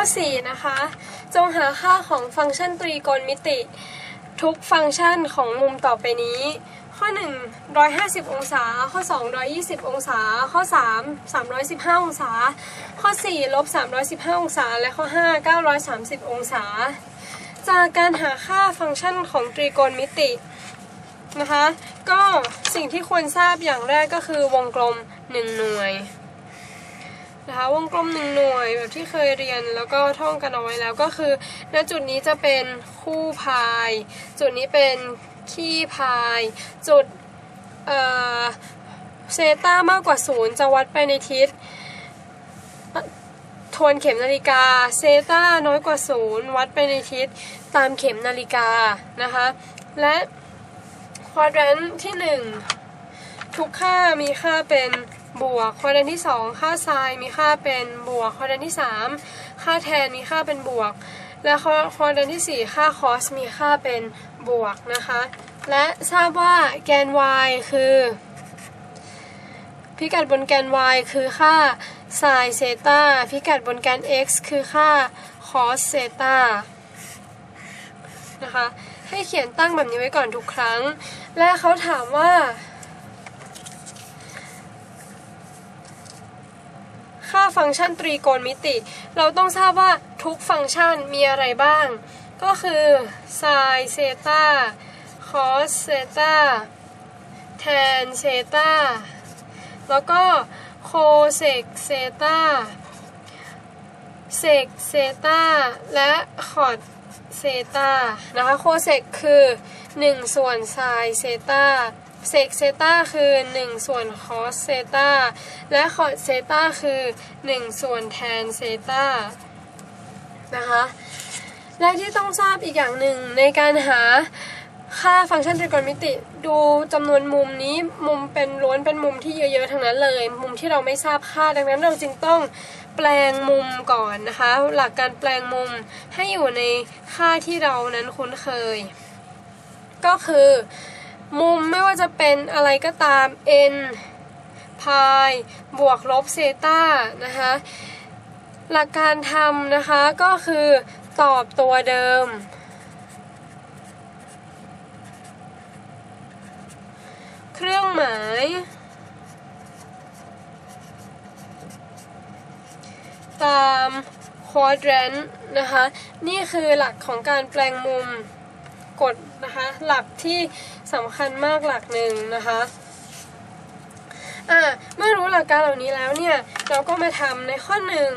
ข้อ 4 นะคะ จงหาค่าของฟังก์ชันตรีโกณมิติ ทุกฟังก์ชันของมุมต่อไปนี้ ข้อ 1 150 องศา ข้อ 2 120 องศา ข้อ 3 315 องศา ข้อ 4 ลบ 315 องศา และข้อ 5 930 องศา จากการหาค่าฟังก์ชันของตรีโกณมิตินะคะ ก็สิ่งที่ควรทราบอย่างแรกก็คือวงกลม 1 หน่วย นะคะ วงกลมหนึ่งหน่วยแบบที่เคยเรียนแล้วก็ท่องกันเอาไว้แล้วก็คือ ณจุดนี้จะเป็นคู่พาย จุดนี้เป็นขี้พาย จุดเอ่อเซต้ามากกว่าศูนย์จะวัดไปในทิศทวนเข็มนาฬิกาเซต้าน้อยกว่าศูนย์วัดไปในทิศตามเข็มนาฬิกานะคะ และควอดรนที่หนึ่งทุกค่ามีค่าเป็น บวกควอดรนที่ 2 ค่าไซน์มีค่าเป็นบวกควอดรนที่ 3 ค่าแทนมีค่าเป็นบวก และควอดรนที่ 4 ค่าคอสมีค่าเป็นบวกนะคะ และทราบว่าแกน y คือ พิกัดบนแกน y คือค่าไซน์เซตาพิกัดบนแกน x คือค่าคอสเซตานะคะให้เขียนตั้งแบบนี้ไว้ก่อนทุกครั้ง และเขาถามว่า ค่าฟังก์ชันตรีโกณมิติ เราต้องทราบว่าทุกฟังก์ชันมีอะไรบ้าง ก็คือ sin เซตา cos เซตา tan เซตาแล้วก็ cosec เซตา sec เซตาและ cot เซตานะคะ cosec คือ 1 ส่วน sin เซตา เซกเซตาคือ 1 ส่วนคอสเซตาและคอสเซตาคือ 1 ส่วนแทนเซตานะคะและที่ต้องทราบอีกอย่างหนึ่งในการหาค่าฟังก์ชันตรีโกณมิติ ดูจำนวนมุมนี้มุมเป็นล้วนเป็นมุมที่เยอะๆทั้งนั้นเลย มุมที่เราไม่ทราบค่าดังนั้นเราจึงต้องแปลงมุมก่อนนะคะ หลักการแปลงมุมให้อยู่ในค่าที่เรานั้นคุ้นเคย ก็คือ มุมไม่ว่าจะเป็นอะไรก็ตาม n พายบวกลบเซตานะคะหลักการทำนะคะก็คือตอบตัวเดิม เครื่องหมาย ตามควอดรนนะคะ นี่คือหลักของการแปลงมุม กฎนะคะหลักที่สำคัญมากหลักหนึ่งนะคะอ่าเมื่อรู้หลักการเหล่านี้แล้วเนี่ยเราก็มาทำในข้อหนึ่ง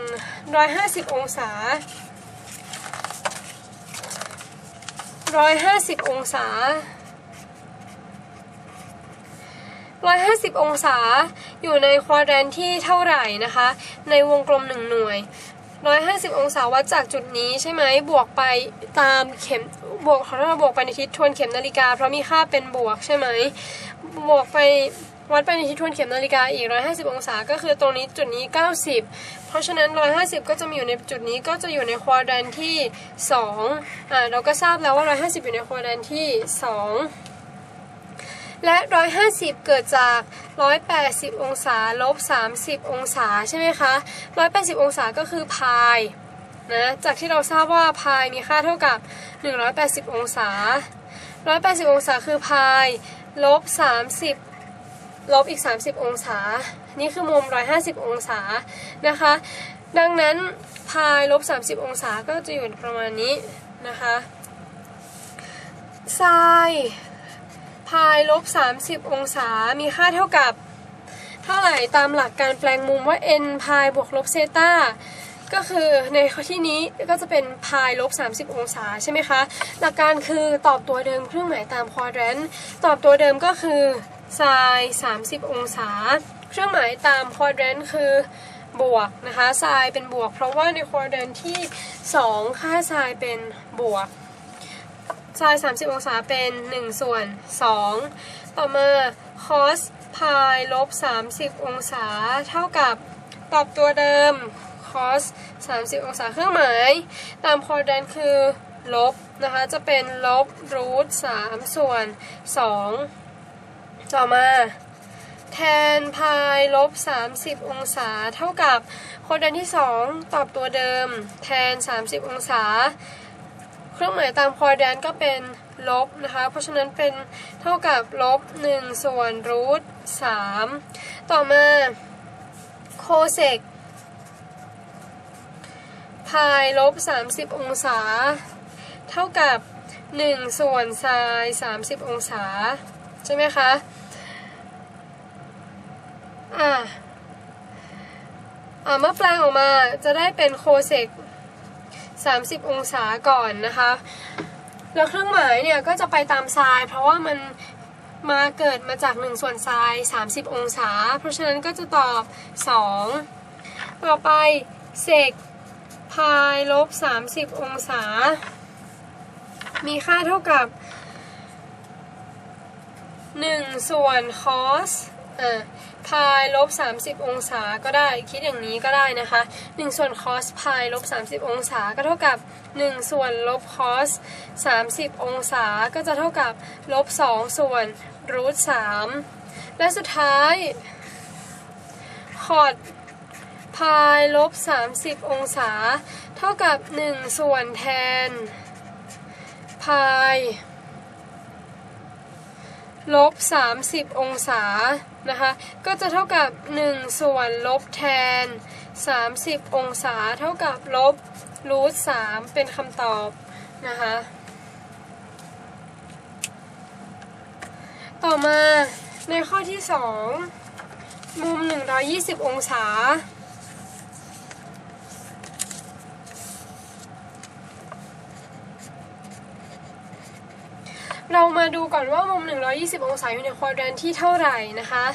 ร้อยห้าสิบองศาร้อยห้าสิบองศาร้อยห้าสิบองศาอยู่ในควอดรนที่เท่าไหร่นะคะ ในวงกลมหนึ่งหน่วย 150 องศาวัดจากจุดนี้ใช่ไหมบวกไปตามเข็มบวกขอโทษบวกไปในทิศทวนเข็มนาฬิกา เพราะมีค่าเป็นบวกใช่ไหมบวกไปวัดไปในทิศทวนเข็มนาฬิกาอีก 150 องศา ก็คือตรงนี้จุดนี้ 90 เพราะฉะนั้น 150 ก็จะมีอยู่ในจุดนี้ก็จะอยู่ในควอดรนที่2อ่าเราก็ทราบแล้วว่า 150 อยู่ในควอดรนที่ 2 และ 150 เกิดจาก 180 องศาลบ 30 องศาใช่ไหมคะ 180 องศาก็คือพายนะจากที่เราทราบว่าพายมีค่าเท่ากับ 180 องศา 180 องศาคือพายลบ 30 ลบอีก 30 องศา นี่คือมุม 150 องศานะคะ ดังนั้นพายลบ 30 องศาก็จะอยู่ประมาณนี้นะคะไซ พายลบ 30 องศา มีค่าเท่ากับเท่าไหร่ตามหลักการแปลงมุมว่า n พายบวกลบเซตาก็คือในข้อที่นี้ก็จะเป็นพายลบ 30 องศาใช่ไหมคะ หลักการคือตอบตัวเดิมเครื่องหมายตามควอดรนต์ตอบตัวเดิมก็คือไซน์ 30 องศา เครื่องหมายตามควอดรนต์คือบวกนะคะไซน์เป็นบวก เพราะว่าในควอดรนที่ 2 ค่าไซน์เป็นบวก ไซน์30 องศาเป็น 1 ส่วน 2 ต่อมา cos พายลบ 30 องศา เท่ากับตอบตัวเดิม cos 30 องศาเครื่องหมาย ตามคอร์ดนคือลบนะคะจะเป็นลบรูท3ส่วน 2 ต่อมา แทนพายลบ 30 องศา เท่ากับโคดานที่ 2 ตอบตัวเดิม แทน 30 องศา เครื่องหมายตามควอแดนก็เป็นลบนะคะ เพราะฉะนั้นเป็นเท่ากับลบ1ส่วนรูท3ต่อมาโคเซกพายลบ 30 องศา เท่ากับ 1 ส่วนไซน์ 30 องศา ใช่ไหมคะ อ่าอ่าเมื่อแปลงออกมาจะได้เป็นโคเซก 30 องศาก่อนนะคะ แล้วเครื่องหมายเนี่ยก็จะไปตามไซน์เพราะว่ามันมาเกิดมาจาก1ส่วนไซน์30 องศา เพราะฉะนั้นก็จะตอบ 2 ต่อไปเซกพายลบ 30 องศา มีค่าเท่ากับ 1 ส่วนคอสอ่า พายลบ30 องศาก็ได้คิดอย่างนี้ก็ได้นะคะ 1 ส่วนคอสพายลบ30 องศาก็เท่ากับ 1 ส่วนลบคอส30 องศาก็จะเท่ากับลบ2ส่วนรูท3และสุดท้ายคอดพายลบ30 องศา เท่ากับ 1 ส่วนแทนพายลบ30 องศา นะคะ ก็จะเท่ากับ 1 ส่วนลบแทน 30 องศาเท่ากับลบรูท3เป็นคำตอบนะคะ ต่อมาในข้อที่ 2 มุม 120 องศา เรามาดูก่อนว่ามุม 120 องศาอยู่ในควอดแรนที่เท่าไหร่นะคะ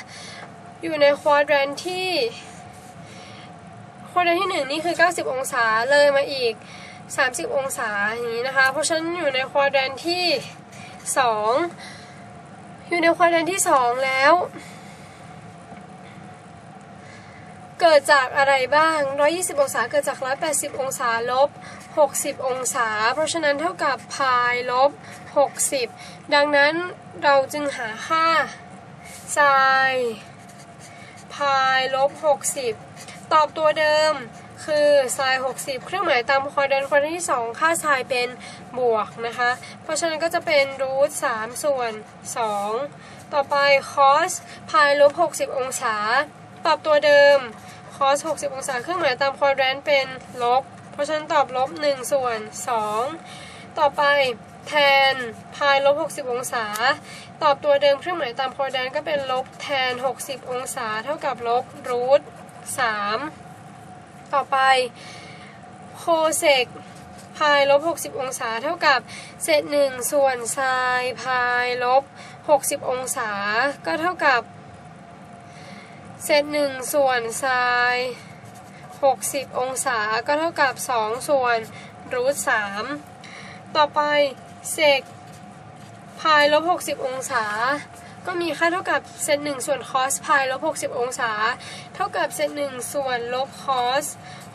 อยู่ในควอดแรนที่ควอดแรนที่ 1 นี่คือ 90 องศาเลยมาอีก 30 องศาอย่างนี้นะคะ เพราะฉะนั้นอยู่ในควอดแรนที่ 2 อยู่ในควอดแรนที่ 2 แล้ว เกิดจากอะไรบ้าง 120 องศาเกิดจาก 180 องศาลบ 60 องศา เพราะฉะนั้นเท่ากับพายลบ 60 ดังนั้นเราจึงหาค่าไซน์พายลบ 60 ตอบตัวเดิมคือไซน์60 เครื่องหมายตามควอดรนควอดรนต์ที่ 2 ค่าไซน์เป็นบวกนะคะ เพราะฉะนั้นก็จะเป็นรูท3ส่วน 2 ต่อไปคอสพายลบ 60 องศา ตอบตัวเดิมคอส60 องศา เครื่องหมายตามควอดแรนต์เป็นลบ เพราะฉะนั้นตอบลบ 1 ส่วน 2 ต่อไป แทนพายลบ 60 องศา ตอบตัวเดิมเครื่องหมายตามควอดนก็เป็นลบแทน 60 องศา เท่ากับลบรูท3ต่อไปโคเซกพายลบ 60 องศา เท่ากับเศษ1ส่วนไซน์พายลบ 60 องศา ก็เท่ากับเศษ1ส่วนไซน์60 องศา ก็เท่ากับ 2 ส่วนรูท3ต่อไป เซกพายลบ60 องศา ก็มีค่าเท่ากับเซน1ส่วนคอสพายลบ60 องศา เท่ากับเซน1ส่วนลบคอส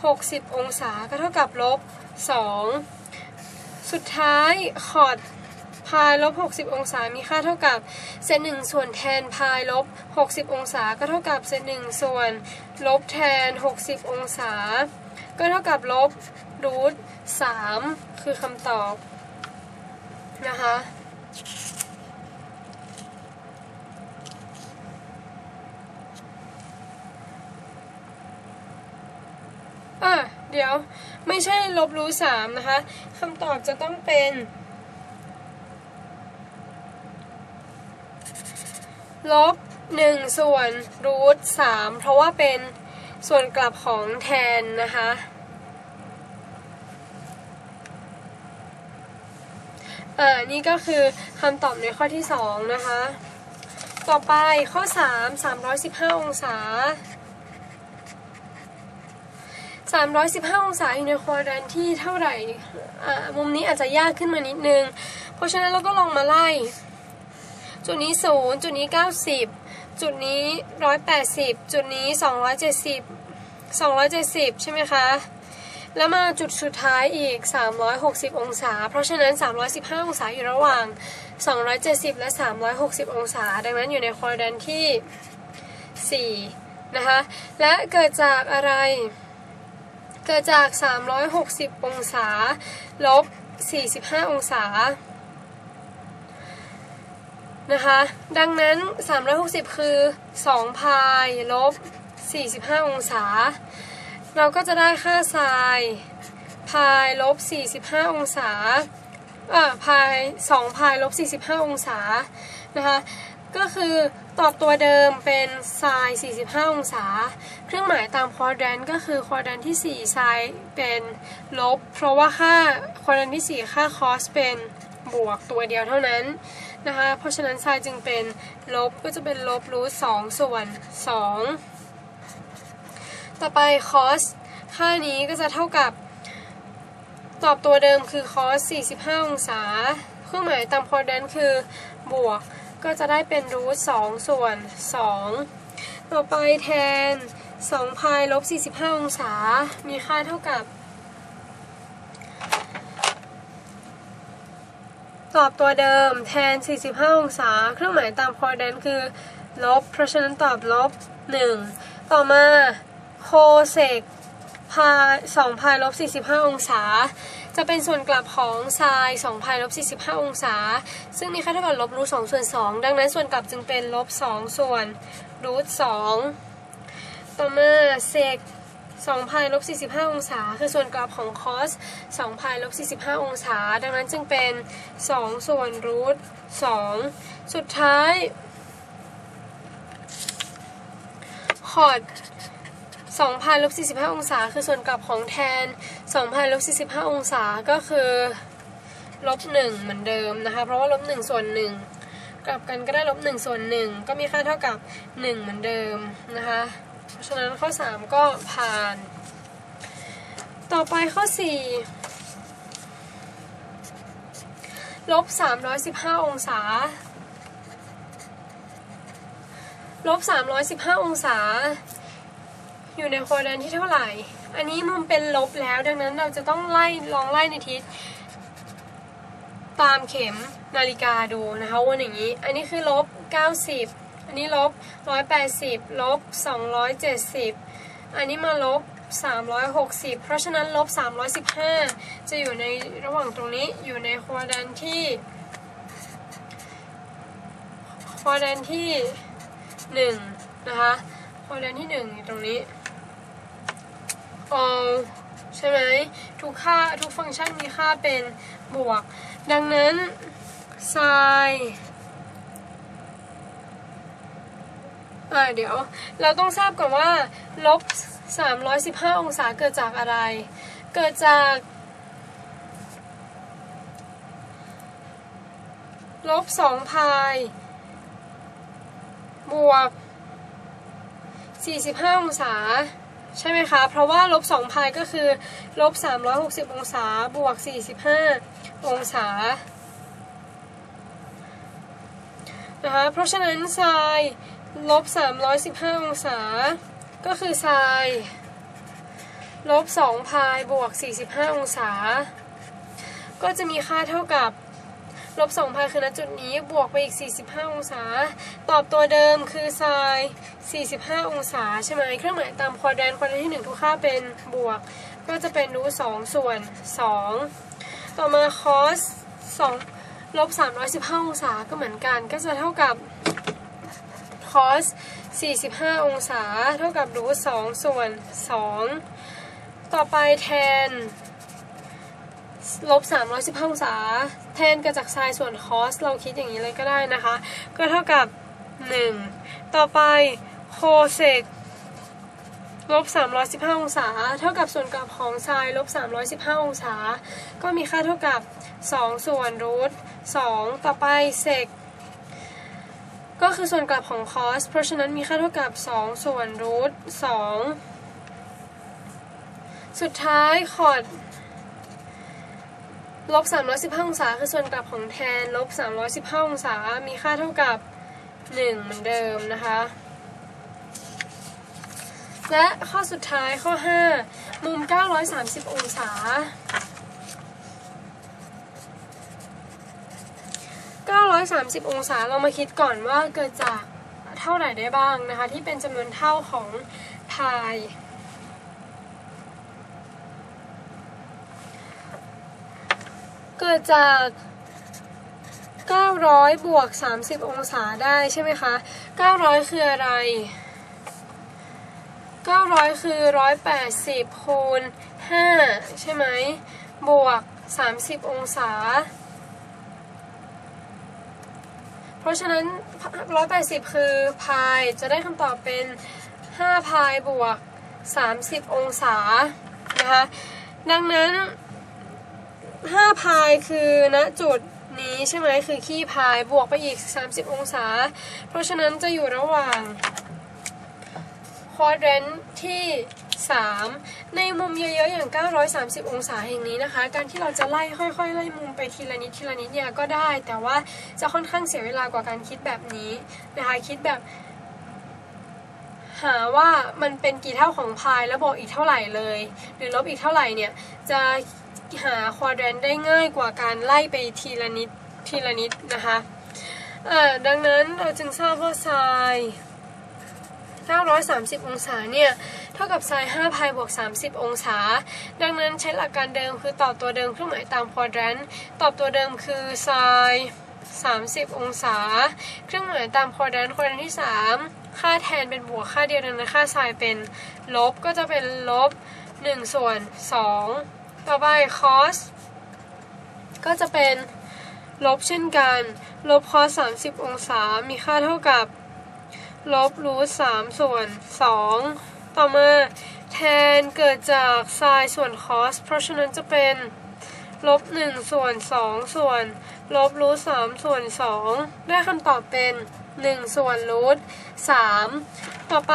60 องศา ก็เท่ากับลบ 2 สุดท้ายคอร์ดพายลบ60 องศา มีค่าเท่ากับเซน1ส่วนแทนพายลบ60 องศา ก็เท่ากับเซน1ส่วนลบแทน 60 องศา ก็เท่ากับลบรูท3คือคำตอบ นะคะอะเดี๋ยวไม่ใช่ลบรูทสามนะคะคำตอบจะต้องเป็นลบหนึ่งส่วนรูทสามเพราะว่าเป็นส่วนกลับของแทนนะคะ อ่านี่ก็คือคำตอบในข้อที่สองนะคะ ต่อไปข้อ 3 315 องศา 315 องศาอยู่ในควอดแรนที่เท่าไหร่มุมนี้อาจจะยากขึ้นมานิดนึง เพราะฉะนั้นเราก็ลองมาไล่ จุดนี้ 0 จุดนี้ 90 จุดนี้ 180 จุดนี้ 270 270 ใช่ไหมคะ แล้วมาจุดสุดท้ายอีก 360 องศา เพราะฉะนั้น 315 องศาอยู่ระหว่าง 270 และ 360 องศา ดังนั้นอยู่ในควอดแรนที่ 4 นะคะ และเกิดจากอะไร เกิดจาก 360 องศา ลบ 45 องศา นะคะ ดังนั้น 360 คือ 2 พาย ลบ 45 องศา เราก็จะได้ค่าไซน์พายลบ 45 องศาเอ่อพาย2พายลบ 45 องศานะคะก็คือตอบตัวเดิมเป็นไซน์45 องศา เครื่องหมายตามควอดรนก็คือควอดรนที่4ไซน์เป็นลบ เพราะว่าค่าควอดรนที่ 4 ค่าคอสเป็นบวกตัวเดียวเท่านั้นนะคะ เพราะฉะนั้นไซน์จึงเป็นลบก็จะเป็นลบรูท2ส่วน2 ต่อไปคอสค่านี้ก็จะเท่ากับ ตอบตัวเดิมคือคอส45 องศา เครื่องหมายตามควอดนคือบวก ก็จะได้เป็นรูท2ส่วน 2 ต่อไปแทน2พายลบ 45 องศา มีค่าเท่ากับ ตอบตัวเดิมแทน 45 องศา เครื่องหมายตามควอดนคือลบ เพราะฉะนั้นตอบลบ 1 ต่อมา โคเซกพา2พายลบ45 องศา จะเป็นส่วนกลับของไซน์2พายลบ45 องศา ซึ่งมีค่าเท่ากับลบรูท2ส่วน 2 ดังนั้นส่วนกลับจึงเป็นลบ2ส่วนรูท2ต่อมาเซก2พายลบ45 องศา คือส่วนกลับของคอส2พายลบ45 องศา ดังนั้นจึงเป็น 2 ส่วนรูท2สุดท้ายคอด 2พายลบ45 องศา คือส่วนกลับของแทน2พายลบ45 องศาก็คือลบ1เหมือนเดิมนะคะ เพราะว่าลบ1ส่วน1กลับกันก็ได้ลบ1ส่วน1ก็มีค่าเท่ากับ 1 เหมือนเดิมนะคะ เพราะฉะนั้นข้อ 3 ก็ผ่าน ต่อไปข้อ 4 ลบ 315 องศาลบ 315 องศา อยู่ในควอดรนที่เท่าไหร่ อันนี้มุมเป็นลบแล้วดังนั้นเราจะต้องไล่ลองไล่ในทิศตามเข็มนาฬิกาดูนะคะวนอย่างนี้ อันนี้คือลบ 90 อันนี้ลบ 180 ลบ 270 อันนี้มาลบ 360 เพราะฉะนั้นลบ 315 จะอยู่ในระหว่างตรงนี้อยู่ในควอดรนที่ควอดรนที่ 1 นะคะควอดรนที่ 1 อยู่ตรงนี้ all ใช่ไหมทุกค่าทุกฟังก์ชันมีค่าเป็นบวก ดังนั้น sin อ่าเดี๋ยว เราต้องทราบก่อนว่าลบ 315 องศาเกิดจากอะไร เกิดจากลบ2พายบวก 45 องศา ใช่ไหมคะ เพราะว่าลบ2พายก็คือลบ360 องศาบวก 45 องศานะคะเพราะฉะนั้นไซน์ลบ315 องศา ก็คือไซน์ลบ2พายบวก 45 องศา ก็จะมีค่าเท่ากับ ลบ2พายคือณจุดนี้บวกไปอีก 45 องศา ตอบตัวเดิมคือไซน์45 องศาใช่ไหมเครื่องหมายตามควอดรนควอดนที่ 1 ทุกค่าเป็นบวก ก็จะเป็นรูท2ส่วน 2 ต่อมาคอส2ลบ315 องศาก็เหมือนกัน ก็จะเท่ากับคอส45 องศา เท่ากับรูท2ส่วน 2 ต่อไปแทนลบ315 องศา แทนกับจากไซน์ส่วนคอสเราคิดอย่างนี้เลยก็ได้นะคะ ก็เท่ากับ 1 ต่อไปโคเซกลบ315 องศา เท่ากับส่วนกลับของไซน์ลบ315 องศา ก็มีค่าเท่ากับ 2 ส่วนรูท2ต่อไปเซกก็คือส่วนกลับของคอส เพราะฉะนั้นมีค่าเท่ากับ 2 ส่วนรูท2สุดท้ายคอร์ด ลบ315 องศาคือส่วนกลับของแทนลบ315 องศา มีค่าเท่ากับ 1 เหมือนเดิมนะคะ และข้อสุดท้ายข้อ 5 มุม 930 องศา 930 องศาเรามาคิดก่อนว่าเกิดจากเท่าไหร่ได้บ้างนะคะ ที่เป็นจำนวนเท่าของพาย เกิ ดจาก 900 บวก 30 องศาได้ใช่ไหมคะ 900 คืออะไร 900 คือ 180 คูณ 5 ใช่ไหม บวก 30 องศา เพราะฉะนั้น 180 คือพายจะได้คำตอบเป็น 5 พายบวก 30 องศา นะคะ ดังนั้น 5พายคือณจุดนี้ใช่ไหมคือขี้พายบวกไปอีก 30 องศา เพราะฉะนั้นจะอยู่ระหว่างควอดรนที่ 3 ในมุมเยอะๆ อย่าง 930 องศาแห่งนี้นะคะ การที่เราจะไล่ค่อยๆ ไล่มุมไปทีละนิดทีละนิดเนี่ยก็ได้ แต่ว่าจะค่อนข้างเสียเวลากว่าการคิดแบบนี้นะคะคิดแบบหาว่ามันเป็นกี่เท่าของพายแล้วบอกอีกเท่าไหร่เลย หรือลบอีกเท่าไหร่เนี่ยจะ หาควอดรนได้ง่ายกว่าการไล่ไปทีละนิดทีละนิดนะคะอ่าดังนั้นเราจึงทราบว่าไซน์930 องศาเนี่ย เท่ากับไซน์5พายบวก 30 องศา ดังนั้นใช้หลักการเดิมคือตอบตัวเดิมเครื่องหมายตามควอดรนตอบตัวเดิมคือไซน์30 องศา เครื่องหมายตามควอดรนควอดรนที่ 3 ค่าแทนเป็นบวกค่าเดียวดังนั้นค่าไซน์เป็นลบก็จะเป็นลบ 1 ส่วน 2 ต่อไป cos ก็จะเป็นลบเช่นกัน ลบ cos 30 องศา มีค่าเท่ากับ ลบรูทสามส่วน 2 ต่อมาแทนเกิดจากไซน์ส่วน cos เพราะฉะนั้นจะเป็นลบ1ส่วน2ส่วน ลบรูทสามส่วน 2 ได้คำตอบเป็น 1 ส่วนรูท3ต่อไป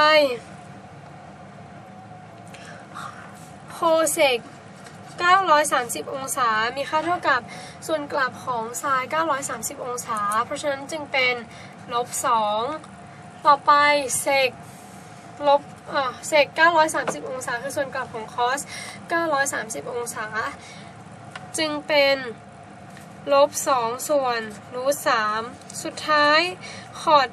โคเซก 930 องศา มีค่าเท่ากับส่วนกลับของไซน์ 930 องศา เพราะฉะนั้นจึงเป็นลบ 2 ต่อไปเซกลบเซก930 องศา คือส่วนกลับของคอส 930 องศา จึงเป็นลบ 2 ส่วนรูท3สุดท้ายคอร์ด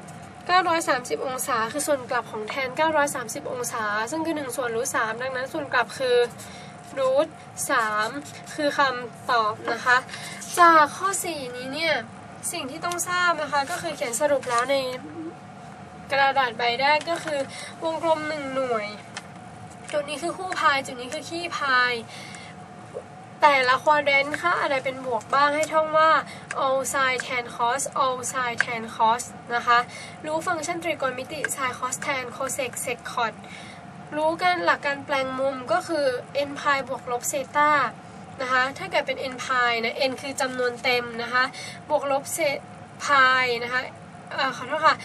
930 องศา คือส่วนกลับของแทน 930 องศา ซึ่งคือ 1 ส่วนรูท3ดังนั้นส่วนกลับคือ รูท3คือคำตอบนะคะ จากข้อ 4 นี้เนี่ย สิ่งที่ต้องทราบนะคะ ก็คือเขียนสรุปแล้วในกระดาษใบแรกก็คือวงกลม 1 หน่วย จุดนี้คือคู่พาย จุดนี้คือขี้พายแต่ละควอดรนค่าอะไรเป็นบวกบ้างให้ท่องว่า all sin tan cos all sin tan cos นะคะ รู้ฟังก์ชันตรีโกณมิติ sin cos tan cosec sec cot รู้กันหลักการแปลงมุมก็คือ n พายบวกลบเซตานะคะ ถ้าเกิดเป็น n พายนะ n คือจำนวนเต็มนะคะ บวกลบเซพายนะคะเอ่อขอโทษค่ะ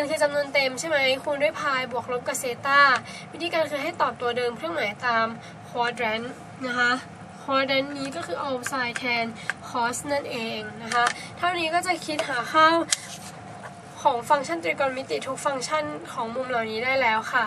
n คือจำนวนเต็มใช่ไหมคูณด้วยพายบวกลบกับเซตาวิธีการคือให้ตอบตัวเดิมเครื่องหมายตาม quadrant นะคะ quadrant นี้ก็คือ all sin tan cos นั่นเองนะคะ เท่านี้ก็จะคิดหาค่าของฟังก์ชันตรีโกณมิติทุกฟังก์ชันของมุมเหล่านี้ได้แล้วค่ะ